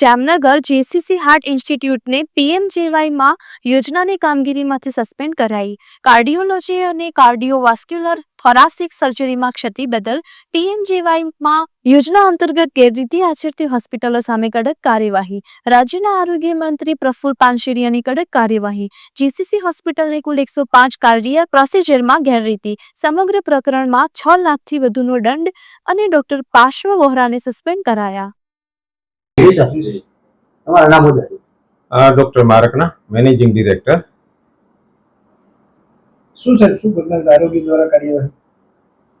Jamnagar JCC heart ઇન્સ્ટિટ્યૂટને પીએમજેવાયમાં યોજનાની કામગીરીમાંથી સસ્પેન્ડ કરાઈ. કાર્ડિયોલોજી અને કાર્ડિયોવાસ્ક્યુલર થોરાસિક સર્જરીમાં ક્ષતિ બદલ પીએમજેવાયમાં યોજના અંતર્ગત ગેરરીતિ આચરતી હોસ્પિટલો સામે કડક કાર્યવાહી. રાજ્યના આરોગ્ય મંત્રી પ્રફુલ પાનશેરિયાની કડક કાર્યવાહી. જીસીસી હોસ્પિટલને કુલ એકસો પાંચ કાર્ડિયક પ્રોસિજરમાં ગેરરીતિ. સમગ્ર પ્રકરણમાં છ લાખથી વધુનો દંડ અને ડોક્ટર પાર્શ્વ વોહરાને સસ્પેન્ડ કરાયા. જી તમારું નામ બતાવો ડોક્ટર મારકના મેનેજિંગ ડિરેક્ટર. શું સાહેબ શું ઘટના આરોગ્ય દ્વારા કાર્યવાહી?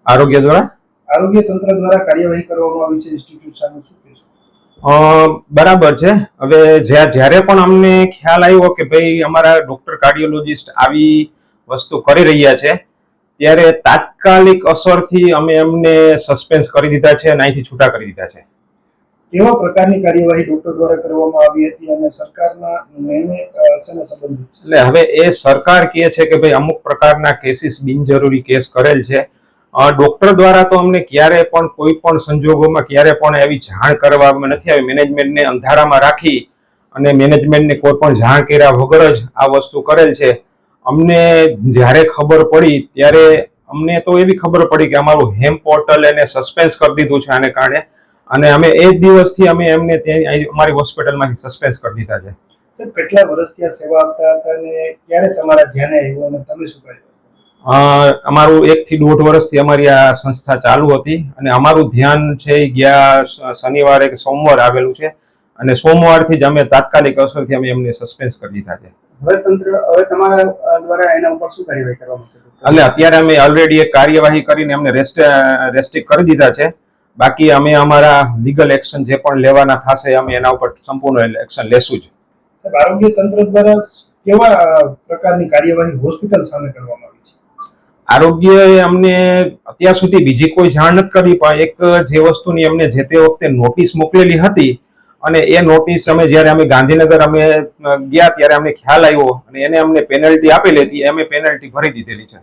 આરોગ્ય દ્વારા? આરોગ્ય તંત્ર દ્વારા કાર્યવાહી કરવામાં આવી છે. ઇન્સ્ટિટ્યૂટ સામે શું કહેશો બરાબર છે. હવે જ્યાં જ્યારે પણ અમને ખ્યાલ આવ્યો કે ભાઈ અમારા ડોક્ટર કાર્ડિયોલોજિસ્ટ આવી વસ્તુ કરી રહ્યા છે ત્યારે તાત્કાલિક અસરથી અમે એમને સસ્પેન્સ કરી દીધા છે અને અહીંથી છૂટા કરી દીધા છે. કેવા પ્રકારની કાર્યવાહી ડોક્ટર દ્વારા કરવામાં આવી હતી અને સરકારના નિર્ણય શેના સંબંધિત એટલે હવે એ સરકાર કહે છે કે ભાઈ અમુક પ્રકારના કેસીસ બિનજરૂરી કેસ કરેલ છે. ડોક્ટર દ્વારા તો અમને ક્યારે પણ કોઈ પણ સંજોગોમાં ક્યારે પણ એવી જાણ કરવામાં નથી આવી. મેનેજમેન્ટને અંધારામાં રાખી અને મેનેજમેન્ટને કોઈ પણ જાણ કર્યા વગર જ આ વસ્તુ કરેલ છે. અમને જ્યારે ખબર પડી ત્યારે અમને તો એવી ખબર પડી કે અમારું હેમ પોર્ટલ એને સસ્પેન્સ કરી દીધું છે આને કારણે. અને અમે એ જ દિવસથી અમે એમને ત્યાં અમારી હોસ્પિટલમાંથી સસ્પેન્સ કરી દીધા છે. સર કેટલા વર્ષથી આ સેવા આપતા હતા અને ક્યારે તમારા ધ્યાને આવ્યું અને તમે શું કર્યું? અમારું એકથી દોઢ વર્ષથી અમારી આ સંસ્થા ચાલુ હતી અને અમારું ધ્યાન છે એ ગયા શનિવારે કે સોમવાર આવેલું છે અને સોમવારથી જ અમે તાત્કાલિક અસરથી અમે એમને સસ્પેન્સ કરી દીધા છે. હવે તંત્ર હવે તમારા દ્વારા એના ઉપર શું કાર્યવાહી કરવામાં એટલે અત્યારે અમે ઓલરેડી એક કાર્યવાહી કરીને એમને રેસ્ટ રેસ્ટ્રિક્ટ કરી દીધા છે. બાકી અમે અમારા લીગલ એક્શન જે પણ લેવાના થશે અમે એના ઉપર સંપૂર્ણ એક્શન લેશું જ. સર આરોગ્ય તંત્ર દ્વારા કેવા પ્રકારની કાર્યવાહી હોસ્પિટલ સામે કરવામાં આવી છે? આરોગ્યએ અમને અત્યાર સુધી બીજી કોઈ જાણ નથી કરી પણ એક જે વસ્તુની અમને જે તે વખતે નોટિસ મોકલેલી હતી અને એ નોટિસ અમે જ્યારે અમે ગાંધીનગર અમે ગયા ત્યારે અમને ખ્યાલ આવ્યો અને એને અમને પેનલ્ટી આપેલી હતી અમે પેનલ્ટી ભરી દીધેલી છે.